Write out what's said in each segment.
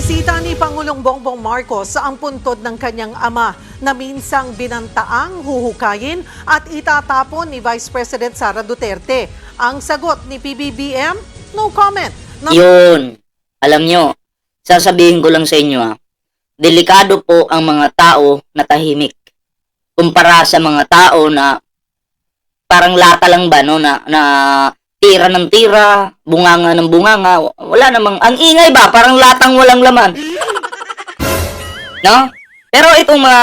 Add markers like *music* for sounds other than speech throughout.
Binisita ni Pangulong Bongbong Marcos ang puntod ng kanyang ama na minsang binantaang huhukayin at itatapon ni Vice President Sara Duterte. Ang sagot ni PBBM, no comment. Na- Yun. Alam nyo, sasabihin ko lang sa inyo ha, delikado po ang mga tao na tahimik. Kumpara sa mga tao na parang lata lang ba, no, na, na tira ng tira, bunganga ng bunganga, wala namang, ang ingay ba, parang latang walang laman. *laughs* No? Pero itong mga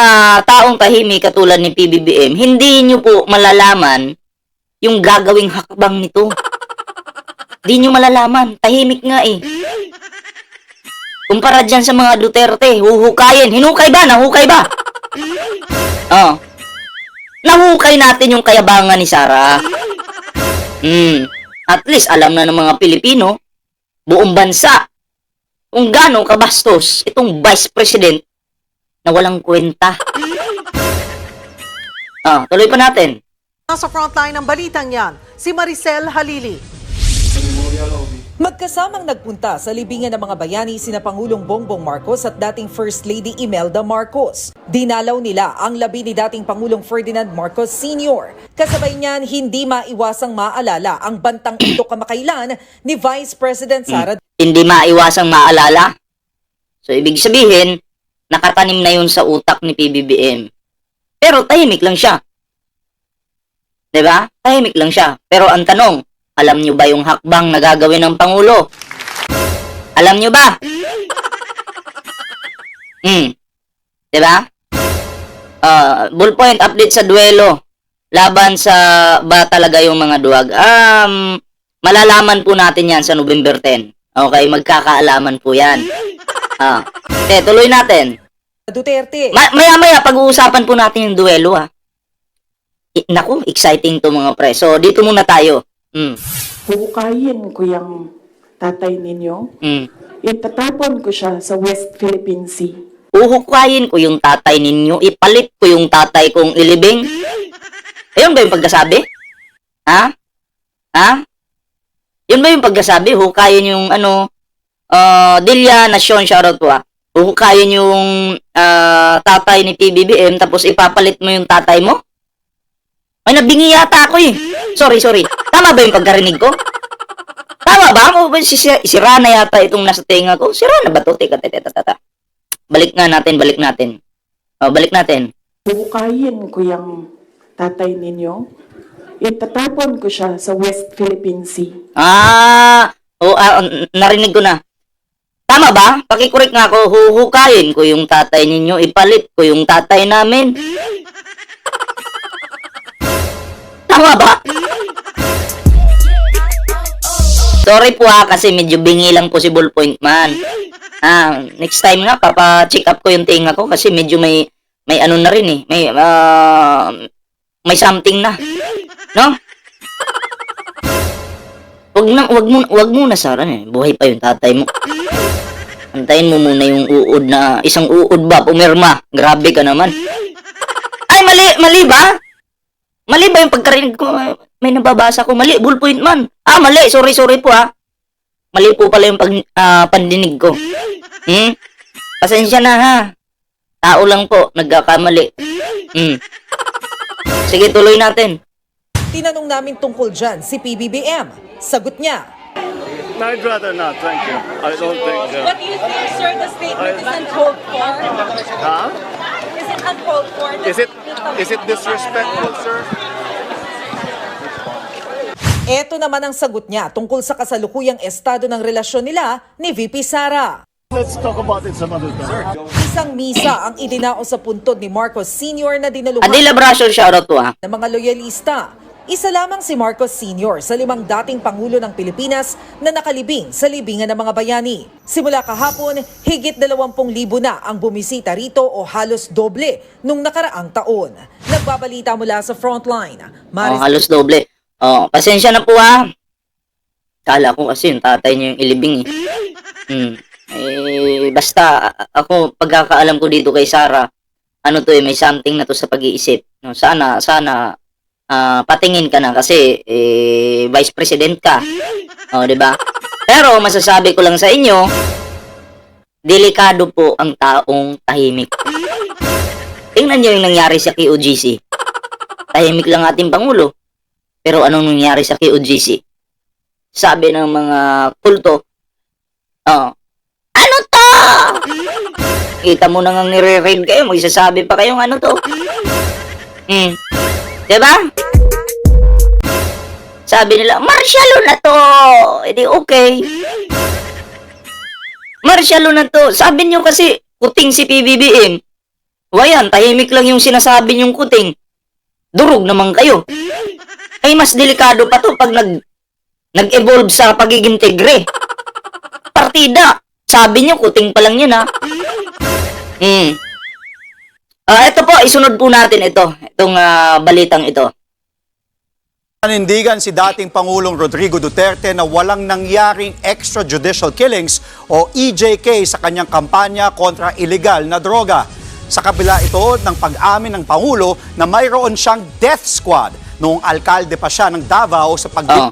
taong tahimik katulad ni PBBM, hindi nyo po malalaman yung gagawing hakbang nito. Di nyo malalaman. Tahimik nga eh. Kumpara dyan sa mga Duterte, huhukayin. Hinukay ba? Nahukay ba? Oh. Nahukay natin yung kayabangan ni Sara. Hmm. At least alam na ng mga Pilipino, buong bansa, kung gaano kabastos itong Vice President na walang kwenta. *laughs* Ah, tuloy pa natin. Nasa frontline ng balitang yan, si Maricel Halili. Magkasamang nagpunta sa libingan ng mga bayani sina Pangulong Bongbong Marcos at dating First Lady Imelda Marcos. Dinalaw nila ang labi ni dating Pangulong Ferdinand Marcos Sr. Kasabay niyan, hindi maiwasang maalala ang bantang ito kamakailan ni Vice President Sara hindi maiwasang maalala. So, ibig sabihin, nakatanim na yun sa utak ni PBBM. Pero tahimik lang siya. 'Di ba? Tahimik lang siya. Pero ang tanong, alam niyo ba yung hakbang na gagawin ng Pangulo? Alam niyo ba? Hmm. 'Di ba? Ah, ballpoint update sa duelo laban sa ba talaga yung mga duwag. Um, malalaman po natin 'yan sa November 10. Okay, magkakaalaman po 'yan. Ah. Eh, tuloy natin. Duterte. Ma- maya-maya pag-uusapan po natin yung duelo ha. I- naku, exciting to mga pre. So, dito muna tayo. Mm. Huhukayin ko yung tatay ninyo. Mm. Itatapon ko siya sa West Philippine Sea. Uhukayin ko yung tatay ninyo, ipalit ko yung tatay kong ilibing. Ayun ba yung pagkasabi? Ha? Ha? Yun ba yung pagkasabi? Hukayin yung ano, uh, Delia Nation, shoutout po ah. Huhukayin yung ah, tatay ni PBBM tapos ipapalit mo yung tatay mo? Ay, nabingi yata ako eh. Sorry, sorry. Tama ba yung pagkarinig ko? Tama ba? O, si, sira na yata itong nasa tenga ko. Sira na ba to? Teka, teka, teka, teka. Balik nga natin, balik natin. O, balik natin. Huhukayin ko yung tatay ninyo. Itatapon ko siya sa West Philippine Sea. Ah, o, ah, n- narinig ko na. Tama ba? Pakikorek nga ako, huhukayin ko yung tatay ninyo, ipalit ko yung tatay namin. Tama ba? Sorry po ha, kasi medyo bingi lang po si Ballpoint Man. Ah, next time nga, papa-check up ko yung tinga ko kasi medyo may, may ano na rin eh. May, ah, may something na. No? Wag na, wag mo, wag muna Sara eh. Buhay pa yung tatay mo. Antayin mo muna yung uod na, isang uod ba, pumirma. Grabe ka naman. Ay, mali, mali ba? Mali ba yung pagkarinig ko? May nababasa ko. Mali, ballpoint man. Ah, mali. Sorry, sorry po ah. Mali po pala yung pag, ah, pandinig ko. Hmm? Pasensya na ha. Tao lang po, nagkakamali. Hmm. Sige, tuloy natin. Tinanong namin tungkol dyan si PBBM. Sagot niya. No, I'd rather not, thank you. I don't think. What do you think, sir, the statement is uncalled for? Huh? Is it uncalled for? Is it is it disrespectful, sir? Ito naman ang sagot niya tungkol sa kasalukuyang estado ng relasyon nila ni VP Sara. Let's talk about it some other time. Isang misa ang idinao sa puntod ni Marcos Sr. na dinaluhan Adila Brasol, shoutout po ah. ng mga loyalista. Isa lamang si Marcos Sr. sa limang dating Pangulo ng Pilipinas na nakalibing sa libingan ng mga bayani. Simula kahapon, higit 20,000 na ang bumisita rito o halos doble nung nakaraang taon. Nagbabalita mula sa frontline. Oh, Maris halos doble. Oh, pasensya na po ha. Kala ko kasi yung tatay niya yung ilibing eh. Hmm. Eh, basta ako, pagkakaalam ko dito kay Sarah, ano to eh, may something na to sa pag-iisip. No, sana, sana, ah, patingin ka na kasi, eh, vice president ka. Oh, di ba? Pero, masasabi ko lang sa inyo, delikado po ang taong tahimik. Tingnan niyo yung nangyari sa QGC. Tahimik lang ating Pangulo. Pero anong nangyari sa QGC? Sabi ng mga kulto, oh, ano to? Kita mo nang nire-raid kayo, magsasabi pa kayong ano to. Hmm. Diba? Sabi nila, martialo na to! Edi okay. Martialo na to. Sabi niyo kasi, kuting si PBBM. Wayan, tahimik lang yung sinasabi niyong kuting. Durog naman kayo. Ay, mas delikado pa to pag nag, nag-evolve sa pagiging tigre. Partida. Sabi niyo, kuting pa lang yun, ha? Hmm. Ah, ito po, isunod po natin ito. Itong ah, balitang ito. Panindigan si dating Pangulong Rodrigo Duterte na walang nangyaring extrajudicial killings o EJK sa kanyang kampanya kontra illegal na droga. Sa kabila ito ng pag-amin ng Pangulo na mayroon siyang death squad noong alkalde pa siya ng Davao sa pag Oh.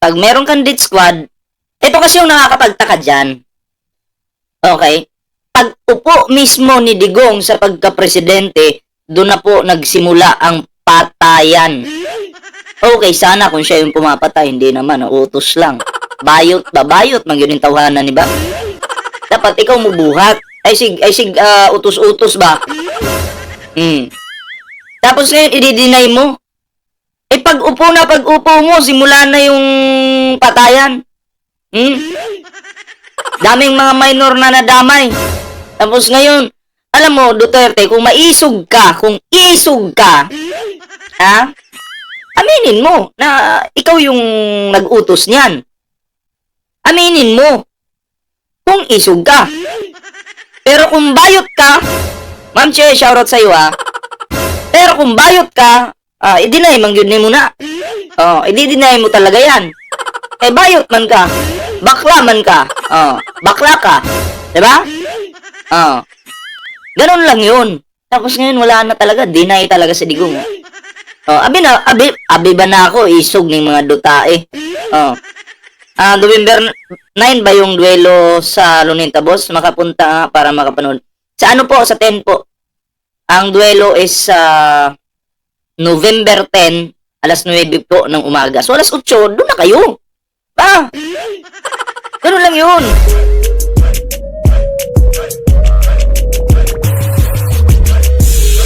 Pag meron kang death squad, ito kasi yung nakakapagtaka dyan. Okay? Pag upo mismo ni Digong sa pagka-presidente, doon na po nagsimula ang patayan. Okay, sana kung siya yung pumapatay, hindi naman, utos lang. Bayot ba? Bayot, man yun yung tawanan, di ba? Dapat ikaw mubuhat. Ay sig, ay sig, ah, utos-utos ba? Hmm. Tapos ngayon, i-deny mo. Eh, pag upo na, pag upo mo, simula na yung patayan. Hmm? Daming mga minor na nadamay. Tapos ngayon, alam mo, Duterte, kung maisog ka, kung isog ka, ha? Aminin mo na ikaw yung nag-utos niyan. Aminin mo kung isog ka. Pero kung bayot ka, Ma'am Che, shoutout sa iyo ha. Pero kung bayot ka, ah, i-deny man yun mo na. Oh, i-deny mo talaga yan. Eh, bayot man ka. Bakla man ka. Oh, bakla ka. 'Di ba? Oh. Ganun lang yun. Tapos ngayon, wala na talaga. Deny talaga si Digong. Oh, abi na, abi, abi ba na ako isog ng mga dutae. Oh. Ah, November 9 ba yung duelo sa Luneta Boss? Makapunta nga para makapanood. Sa ano po? Sa 10 po. Ang duelo is sa November 10, alas 9 po ng umaga. So, alas 8, doon na kayo. Ah! Ganun lang yun.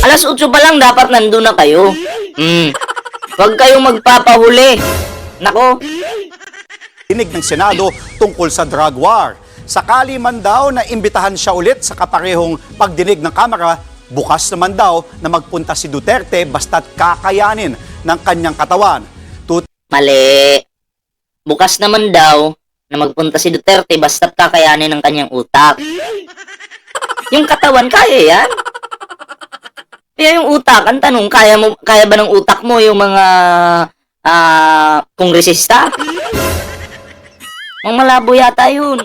Alas 8 pa lang dapat nandun na kayo. Hmm. Huwag kayong magpapahuli. Nako, dinig ng Senado tungkol sa drug war. Sakali man daw na imbitahan siya ulit sa kaparehong pagdinig ng Kamara, bukas naman daw na magpunta si Duterte basta't kakayanin ng kanyang katawan. Tut- Mali. Bukas naman daw na magpunta si Duterte basta't kakayanin ng kanyang utak. Yung katawan, kaya yan. Kaya yung utak, ang tanong, kaya, mo, kaya ba ng utak mo yung mga ah kongresista? Mga malabo yata yun.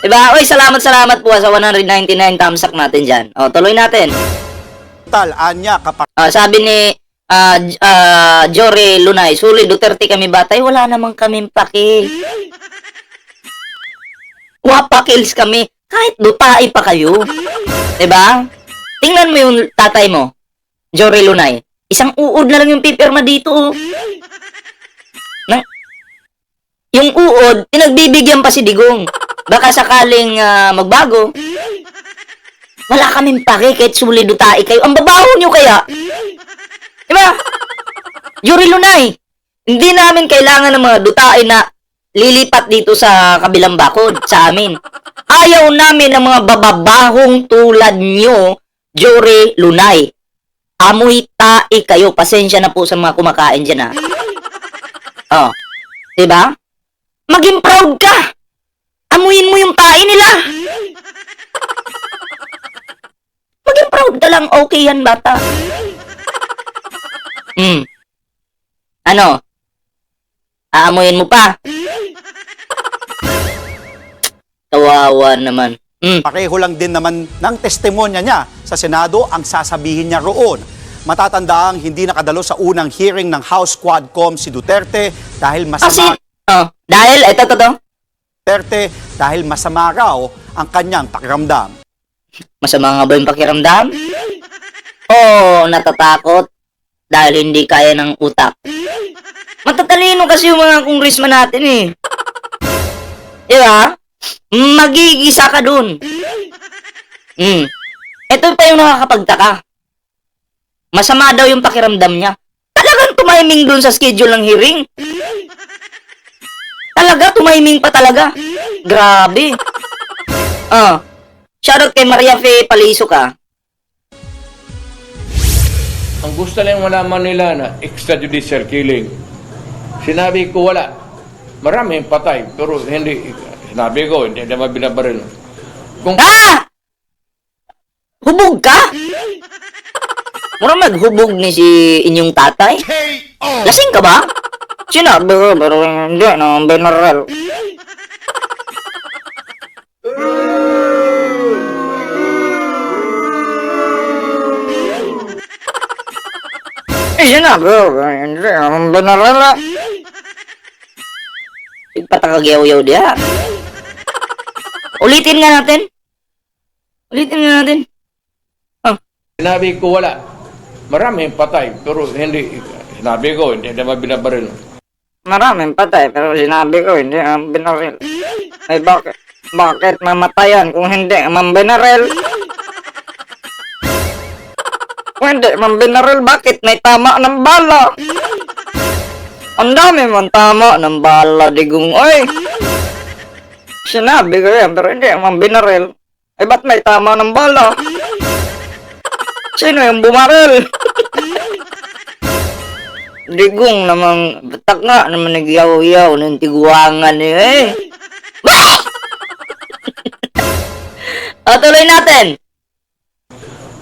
Diba? Oy, salamat, salamat po sa 199 thumbs up natin dyan. O, tuloy natin. Tal, anya kapag Ah, sabi ni J- ah, Jory Lunay, Suli Duterte kami batay, wala namang kaming paki. Wapakils kami, kahit dutay pa kayo. 'Di ba? Tingnan mo yung tatay mo, Jory Lunay. Isang uod na lang yung pipirma dito. oh. Yung uod, pinagbibigyan pa si Digong. Baka sakaling ah, magbago. Wala kaming pake kahit suli dutay kayo. Ang babaho nyo kaya. Diba? Yuri Lunay, hindi namin kailangan ng mga dutae na lilipat dito sa kabilang bakod sa amin. Ayaw namin ng mga bababahong tulad nyo, Jory Lunay. Amoy tae kayo. Pasensya na po sa mga kumakain dyan, ha? *laughs* Oh. Diba? Maging proud ka. Amuyin mo yung tae nila. *laughs* Maging proud ka lang. Okay yan, bata. Hmm. Ano? Aamuyin mo pa? *laughs* Kawawa naman. Hmm. pareho lang din naman ng testimonya niya sa Senado ang sasabihin niya roon. Matatandaang hindi nakadalo sa unang hearing ng House Quadcom si Duterte dahil masama oh, dahil, eto, to, to. Duterte dahil masama raw ang kanyang pakiramdam. Masama nga ba yung pakiramdam? Oo, natatakot dahil hindi kaya ng utak. Matatalino kasi yung mga congressman natin eh. Di ba? Magigisa ka dun. Hmm. Ito pa yung nakakapagtaka. Masama daw yung pakiramdam niya. Talagang tumiming dun sa schedule ng hearing. Talaga, tumiming pa talaga. Grabe. Ah. Shoutout kay Maria Fe Paliso ka. Ang gusto lang malaman nila na extrajudicial killing. Sinabi ko wala. Maraming patay, pero hindi, sinabi ko, hindi naman binabaril. Kung Ah! Hubog ka? Mura maghubog ni si inyong tatay? Lasing ka ba? Sinabi ko, pero hindi na, binarel. Eh, sinabi ko, hindi na, binarel. Ipatakagiyaw-yaw diya. Ulitin nga natin. Ulitin nga natin. sinabi ko wala. Maraming patay, pero hindi, sinabi ko, hindi naman binabaril. Maraming patay, pero sinabi ko, hindi naman binaril. Ay, bakit? Bakit mamatayan kung hindi naman binaril? Kung hindi naman binaril, bakit may tama ng bala? Ang dami man tama ng bala, digong, oy! Sinabi ko yan, pero hindi naman binaril. Ay, ba't may tama ng bala? Sino yung bumaril? Digong namang, batak nga naman nagyaw-yaw ng tiguangan niya eh. Bah! *laughs* o, tuloy natin.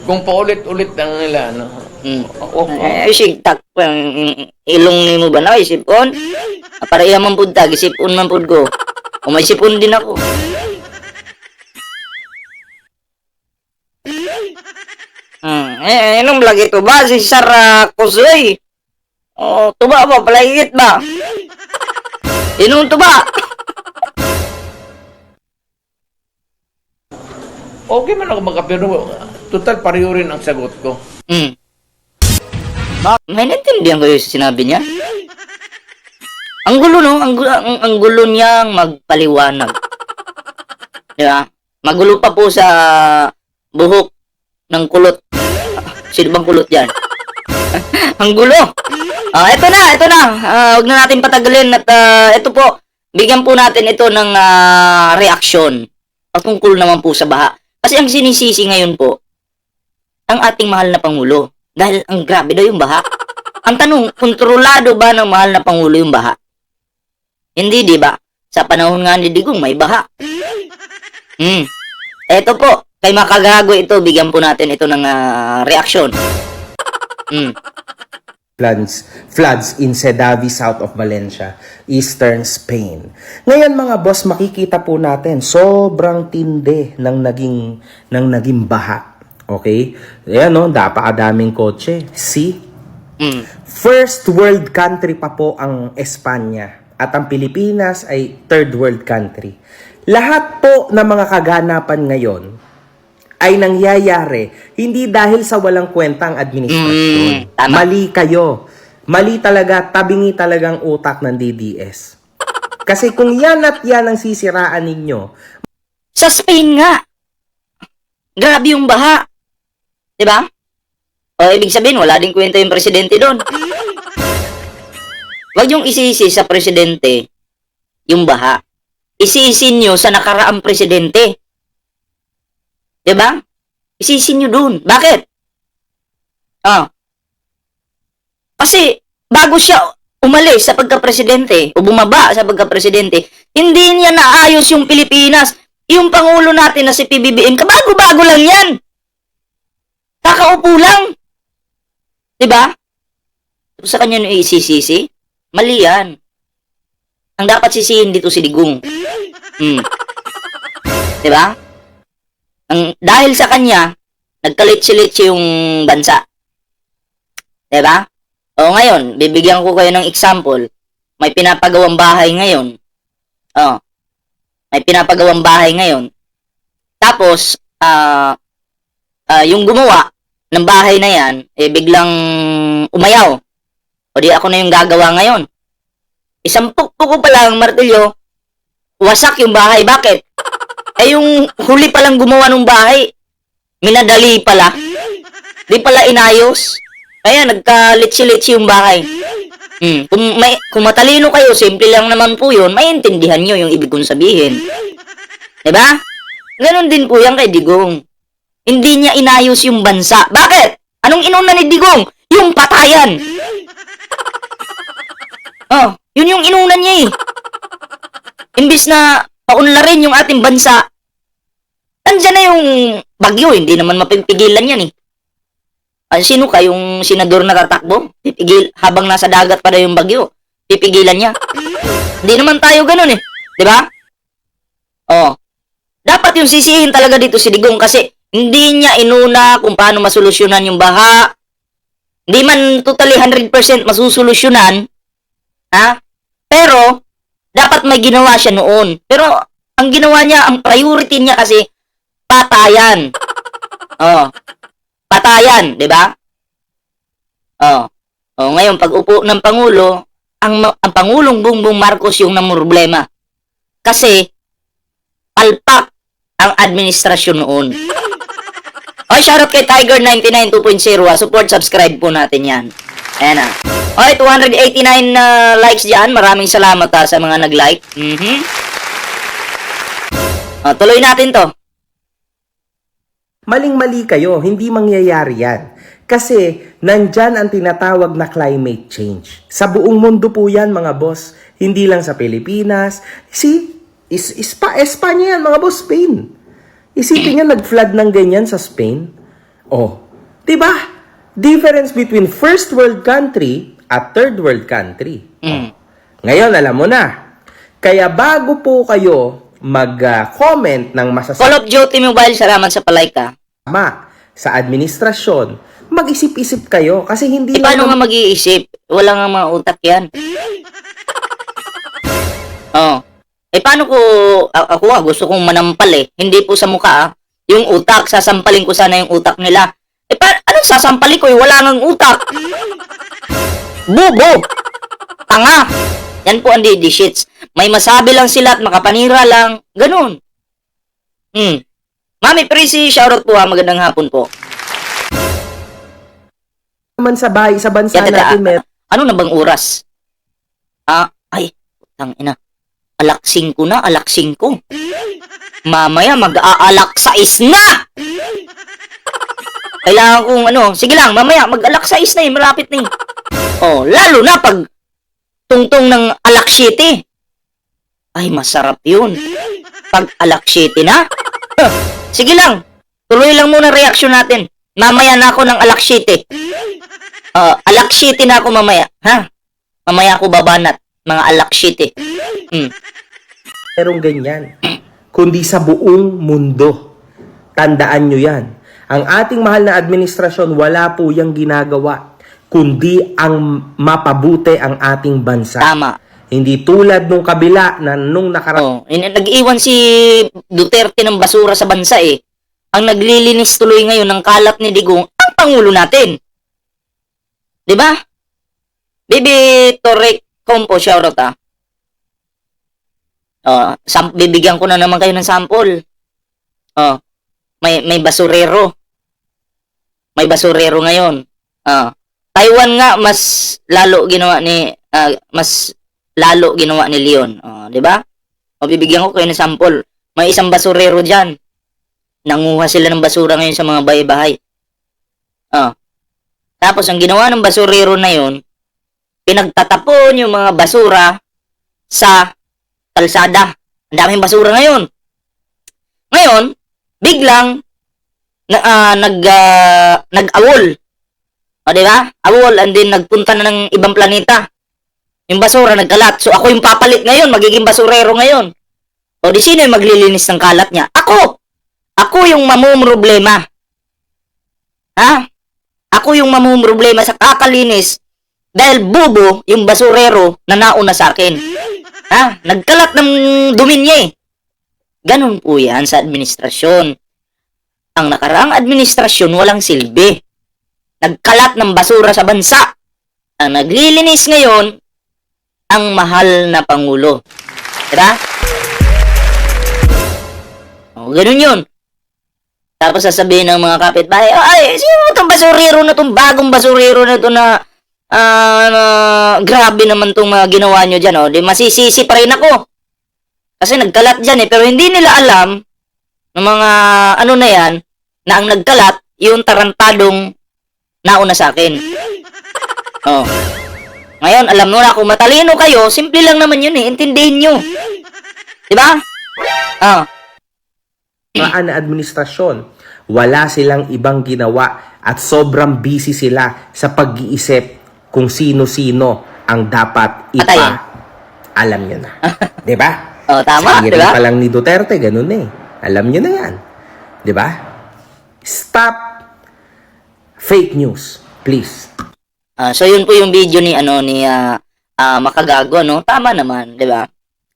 Kung paulit-ulit lang nila, no? Hmm. Oh, oh, Eh, sigtak pa yung ilong ni mo ba na, isipon? Ah, Para iya man pud tag, isipon man pud ko. O may sipon din ako. Hmm, eh, inom lagi to ba? Si Sarah Kusoy. Oh, tuba ba? Palahigit ba? Inom to ba? okay man ako magkapiro. Total, pareho rin ang sagot ko. Hmm. May naintindihan ko yung sinabi niya. Ang gulo, no? Ang, ang, ang gulo niyang magpaliwanag. Di ba? Magulo pa po sa buhok ng kulot. Sino bang kulot yan? *laughs* ang gulo! Ah, ito na, ito na. Ah, huwag na natin patagalin at ah, ito po, bigyan po natin ito ng ah, reaksyon patungkol naman po sa baha. Kasi ang sinisisi ngayon po, ang ating mahal na Pangulo. Dahil ang grabe daw yung baha. Ang tanong, kontrolado ba ng mahal na Pangulo yung baha? Hindi, di ba? Sa panahon nga ni Digong, may baha. Hmm. Eto po, kay makagago ito, bigyan po natin ito ng ah, reaksyon. Hmm. floods, floods in Sedavi, south of Valencia, eastern Spain. Ngayon mga boss, makikita po natin sobrang tindi ng naging ng naging baha. Okay? Ayan no, napakadaming kotse. See? Hmm. First world country pa po ang Espanya at ang Pilipinas ay third world country. Lahat po ng mga kaganapan ngayon ay nangyayari hindi dahil sa walang kwentang administrasyon. Mm, tama. Mali kayo. Mali talaga, tabingi talagang utak ng DDS. Kasi kung yan at yan ang sisiraan ninyo, Sa Spain nga. Grabe yung baha. Di ba? O, ibig sabihin, wala din kwenta yung presidente doon. Huwag yung isisi sa presidente yung baha. Isisi nyo sa nakaraang presidente. Ba? Isisi nyo dun. Bakit? Ah. Kasi, bago siya umalis sa pagka-presidente o bumaba sa pagka-presidente, hindi niya naayos yung Pilipinas. Yung Pangulo natin na si PBBM, kabago-bago lang yan. Kakaupo lang. Diba? Sa kanya nyo isisisi? Mali yan. Ang dapat sisihin dito si Digong. Hmm. Diba? Ang, dahil sa kanya, nagkalit-silit yung bansa. Diba? O ngayon, bibigyan ko kayo ng example. May pinapagawang bahay ngayon. Oh. may pinapagawang bahay ngayon. Tapos, ah, ah, yung gumawa ng bahay na yan, eh, biglang umayaw. O di ako na yung gagawa ngayon. Isang pukpuk ko pa lang, martilyo, wasak yung bahay. Bakit? Eh, yung huli palang gumawa ng bahay, minadali pala. Di pala inayos. Kaya nagka-litsi-litsi yung bahay. Hmm. Kung, may, kung matalino kayo, simple lang naman po yun, maintindihan nyo yung ibig kong sabihin. Diba? Ganon din po yan kay Digong. Hindi niya inayos yung bansa. Bakit? Anong inuna ni Digong? Yung patayan. Oh, yun yung inuna niya eh. Imbis na paunlarin yung ating bansa, nandyan na yung bagyo, hindi naman mapipigilan yan eh. Ah, sino ka yung senador na tatakbo? Pipigil, habang nasa dagat pa na yung bagyo, pipigilan niya. Hindi naman tayo ganun eh. Di ba? Oh. Dapat yung sisihin talaga dito si Digong kasi hindi niya inuna kung paano masolusyonan yung baha. Hindi man totally 100% masusolusyonan. Ha? Pero, dapat may ginawa siya noon. Pero, ang ginawa niya, ang priority niya kasi, patayan. Oh. Patayan, di ba? Oh. Oh, ngayon, pag upo ng Pangulo, ang, ang Pangulong Bongbong Marcos yung namroblema. Kasi, palpak ang administrasyon noon. *laughs* Oy, shoutout kay Tiger99 2.0. ah. Support, subscribe po natin yan. Ayan na. Oy, 289 na likes dyan. Maraming salamat ha, sa mga nag-like. Mhm. Oh, tuloy natin to. Maling-mali kayo, hindi mangyayari yan. Kasi nandyan ang tinatawag na climate change. Sa buong mundo po yan mga boss. Hindi lang sa Pilipinas. See, is, ispa, Espanya yan mga boss, Spain. Isipin nyo, nag-flood ng ganyan sa Spain. Oh, di ba? Difference between first world country at third world country. Mm. Ngayon, alam mo na. Kaya bago po kayo mag-comment ng masasama Call of Duty Mobile, salamat sa palike ha. sa administrasyon, mag-isip-isip kayo kasi hindi Eh, paano nga mag-iisip? Wala nga mga utak yan. oh. Eh, paano ko, ako ah, gusto kong manampal eh. Hindi po sa mukha ah. Yung utak, sasampalin ko sana yung utak nila. Eh, pa, ano sasampalin ko eh? Wala nang utak. Bubo! Tanga! Yan po ang DD shits. May masabi lang sila at makapanira lang. Ganun. Hmm. Mami Prissy, shoutout po ha. Magandang hapon po. naman sa bahay, sa bansa Yan, natin, mer- Ano na bang oras? Ah, ay, tang ina. Alaksing ko na, alaksing ko. Mamaya mag-aalak sa is na! Kailangan kong ano, sige lang, mamaya mag-alak sa is na eh, malapit na eh. *laughs* Oh, lalo na pag tungtong ng alak city. Ay, masarap yun. Pag alak city na. Huh, sige lang, tuloy lang muna reaksyon natin. Mamaya na ako ng alak city. Uh, alak city na ako mamaya, ha? Mamaya ako babanat, mga alak city. Hmm. merong ganyan. Kundi sa buong mundo. Tandaan nyo yan. Ang ating mahal na administrasyon, wala po yung ginagawa. Kundi ang mapabuti ang ating bansa. Tama. Hindi tulad nung kabila na nung nakaraan Oh, nag-iwan si Duterte ng basura sa bansa eh. Ang naglilinis tuloy ngayon ng kalat ni Digong, ang pangulo natin. 'Di ba? Bibi Torre Compo shoutout ah. Oh, sam- bibigyan ko na naman kayo ng sample. Oh, may may basurero. May basurero ngayon. Ah, Taiwan nga mas lalo ginawa ni ah, mas lalo ginawa ni Leon. Oh, 'di ba? O bibigyan ko kayo ng sample. May isang basurero diyan. Nanguha sila ng basura ngayon sa mga bahay-bahay. Oh. Tapos ang ginawa ng basurero na 'yon, pinagtatapon yung mga basura sa kalsada. Ang daming basura ngayon. Ngayon, biglang na, ah, nag ah, nag-awol. O, di ba? Awol and then nagpunta na ng ibang planeta. Yung basura nagkalat. So ako yung papalit ngayon, magiging basurero ngayon. O di sino yung maglilinis ng kalat niya? Ako! Ako yung mamumroblema. Ha? Ako yung mamumroblema sa kakalinis dahil bubo yung basurero na nauna sa akin. Ha? Nagkalat ng dumi niya eh. Ganun po yan sa administrasyon. Ang nakaraang administrasyon walang silbi. Nagkalat ng basura sa bansa. Ang naglilinis ngayon, ang mahal na Pangulo. Diba? O, ganun yun. Tapos sasabihin ng mga kapitbahay, ay, sino itong basurero na itong bagong basurero na ito na, ah, na grabe naman itong mga ginawa nyo dyan, oh. Di masisisi pa rin ako. Kasi nagkalat dyan eh, pero hindi nila alam ng mga ano na yan, na ang nagkalat, yung tarantadong nauna sa akin. Oh. Ngayon, alam mo na, kung matalino kayo, simple lang naman yun eh, intindihin nyo. Diba? Ah. Raan na administrasyon. Wala silang ibang ginawa at sobrang busy sila sa pag-iisip kung sino-sino ang dapat ipa... Patayin. Alam nyo na. *laughs* 'Di ba? Oh, tama, Sa di ba? pa lang ni Duterte, ganun eh. Alam nyo na yan. 'Di ba? Stop fake news, please. Ah, so yun po yung video ni ano ni ah, ah, Makagago no. Tama naman, 'di ba?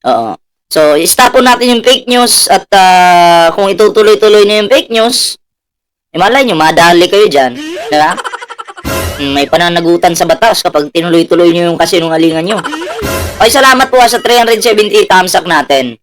Oo. So, stop po natin yung fake news at ah, kung itutuloy-tuloy na yung fake news, eh, malay nyo, madali kayo dyan. Di ba? Mm, May pananagutan sa batas kapag tinuloy-tuloy nyo yung kasinungalingan nyo. Okay, salamat po sa 370 thumbs up natin.